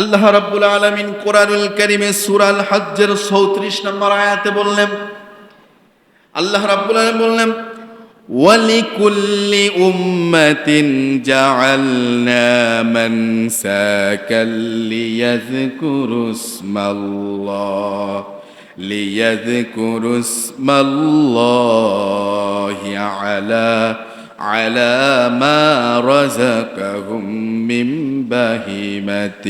আল্লাহ রাব্বুল আলামিন কোরআনুল কারীমে সূরা আল হজ্জের 34 নম্বর আয়াতে বললেন, আল্লাহ রাব্বুল আলামিন বললেন, ওয়ালিকুল্লি উম্মাতিন জাআলনা মান সাকাল্লিয়াযকুরুসমাল্লাহ লিয়াযকুরুসমাল্লাহি আলা على على ما رزقهم من بهيمة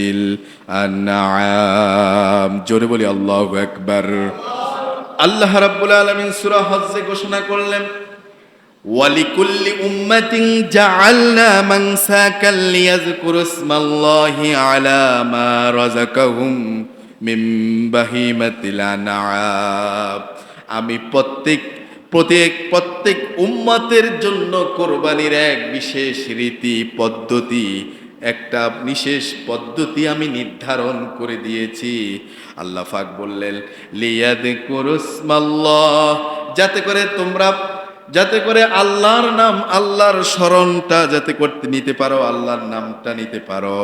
الأنعام জোরে বলি আল্লাহু আকবার আল্লাহ রাব্বুল আলামিন সূরা হজ্জে ঘোষণা করলেন ولكل أمة جعلنا منساكا ليذكروا اسم الله على ما رزقهم من بهيمة الأنعام আমি প্রত্যেক প্রত্যেক প্রত্যেক উম্মতের জন্য কোরবানির এক বিশেষ রীতি, পদ্ধতি, একটা বিশেষ পদ্ধতি আমি নির্ধারণ করে দিয়েছি। আল্লাহ পাক বললেন লিয়াদ কুরুসমাল্লাহ যাতে করে তোমরা, যাতে করে আল্লাহর নাম, আল্লাহর স্মরণটা যাতে করতে নিতে পারো, আল্লাহর নামটা নিতে পারো।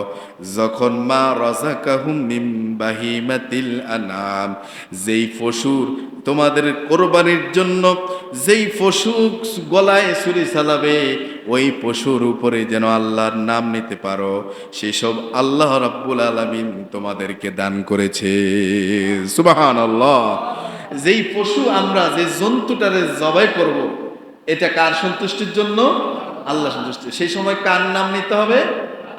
যখন মা রাজাকাহুম মিম বাহিমাতিল আনাম যেই পশুর তোমাদের কোরবানির জন্য যেই পশু গলায় ছুরি চালাবে, ওই পশুর উপরে যেন আল্লাহর নাম নিতে পারো। সেসব আল্লাহ রাব্বুল আলামিন তোমাদেরকে দান করেছে। সুবাহান আল্লাহ যেই পশু আমরা যে জন্তুটারে জবাই করব, এটা কার সন্তুষ্টির জন্য? আল্লাহ সন্তুষ্টি। সেই সময় কার নাম নিতে হবে?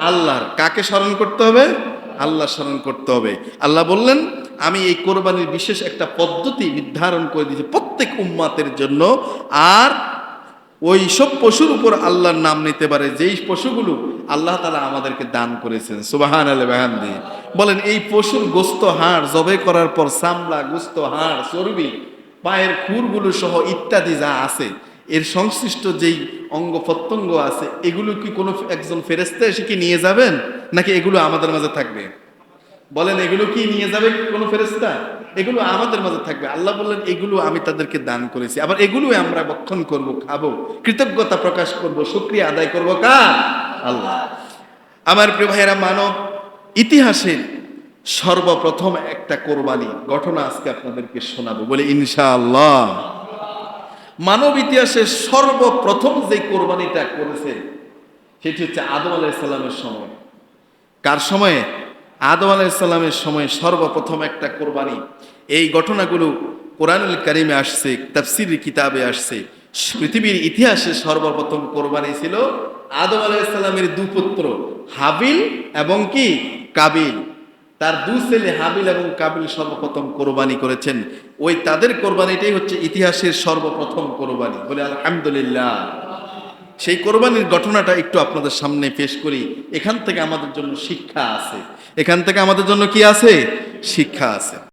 আল্লাহর। কাকে স্মরণ করতে হবে? আল্লাহ স্মরণ করতে হবে। আল্লাহ বললেন আমি এই কোরবানির বিশেষ একটা পদ্ধতি নির্ধারণ করে দিয়েছি প্রত্যেক উম্মাতের জন্য। আর ওই সব পশুর উপর আল্লাহর নাম নিতে পারে, যেই পশুগুলো আল্লাহ তালা আমাদেরকে দান করেছেন। সুবাহান আল বাহান্দি বলেন, এই পশুর গোস্ত হাড় জবে করার পর সামলা গোস্ত হাড়, চর্বি, পায়ের খুরগুলো সহ ইত্যাদি যা আছে, এর সংশ্লিষ্ট যেই অঙ্গ প্রত্যঙ্গ আছে, এগুলো কি কোনো একজন ফেরেস্তা এসে কি নিয়ে যাবেন? নাকি এগুলো আমাদের মাঝে থাকবে? বলেন, এগুলো কি নিয়ে যাবে কোনো ফেরেস্তা এগুলো আমাদের মাঝে থাকবে। আল্লাহ বললেন, এগুলো আমি তাদেরকে দান করেছি। আবার এগুলো আমরা বক্ষণ করব, খাব, কৃতজ্ঞতা প্রকাশ করব, শুক্রিয়া আদায় করব কার? আল্লাহ। আমার প্রিয় ভাইয়েরা, মানব ইতিহাসের সর্বপ্রথম একটা কোরবানি ঘটনা আজকে আপনাদেরকে শোনাবো বলে ইনশাআল্লাহ। মানব ইতিহাসের সর্বপ্রথম যে কোরবানিটা করেছে, সেটি হচ্ছে আদম আলাইসাল্লামের সময়। কার সময়ে? আদম আলাইসাল্লামের সময় সর্বপ্রথম একটা কোরবানি। এই ঘটনাগুলো কোরআনুল কারিমে আসছে তাফসির কিতাবে আসছে। পৃথিবীর ইতিহাসে সর্বপ্রথম কোরবানি ছিল আদম আলাইসাল্লামের দুপুত্র হাবিল এবং কি? কাবিল। তার দু ছেলে হাবিল এবং কাবিল সর্বপ্রথম কোরবানি করেছেন। ওই তাদের কোরবানিটাই হচ্ছে ইতিহাসের সর্বপ্রথম কোরবানি। বলে আলহামদুলিল্লাহ। সেই কোরবানির ঘটনাটা একটু আপনাদের সামনে পেশ করি। এখান থেকে আমাদের জন্য শিক্ষা আছে। এখান থেকে আমাদের জন্য কি আছে? শিক্ষা আছে।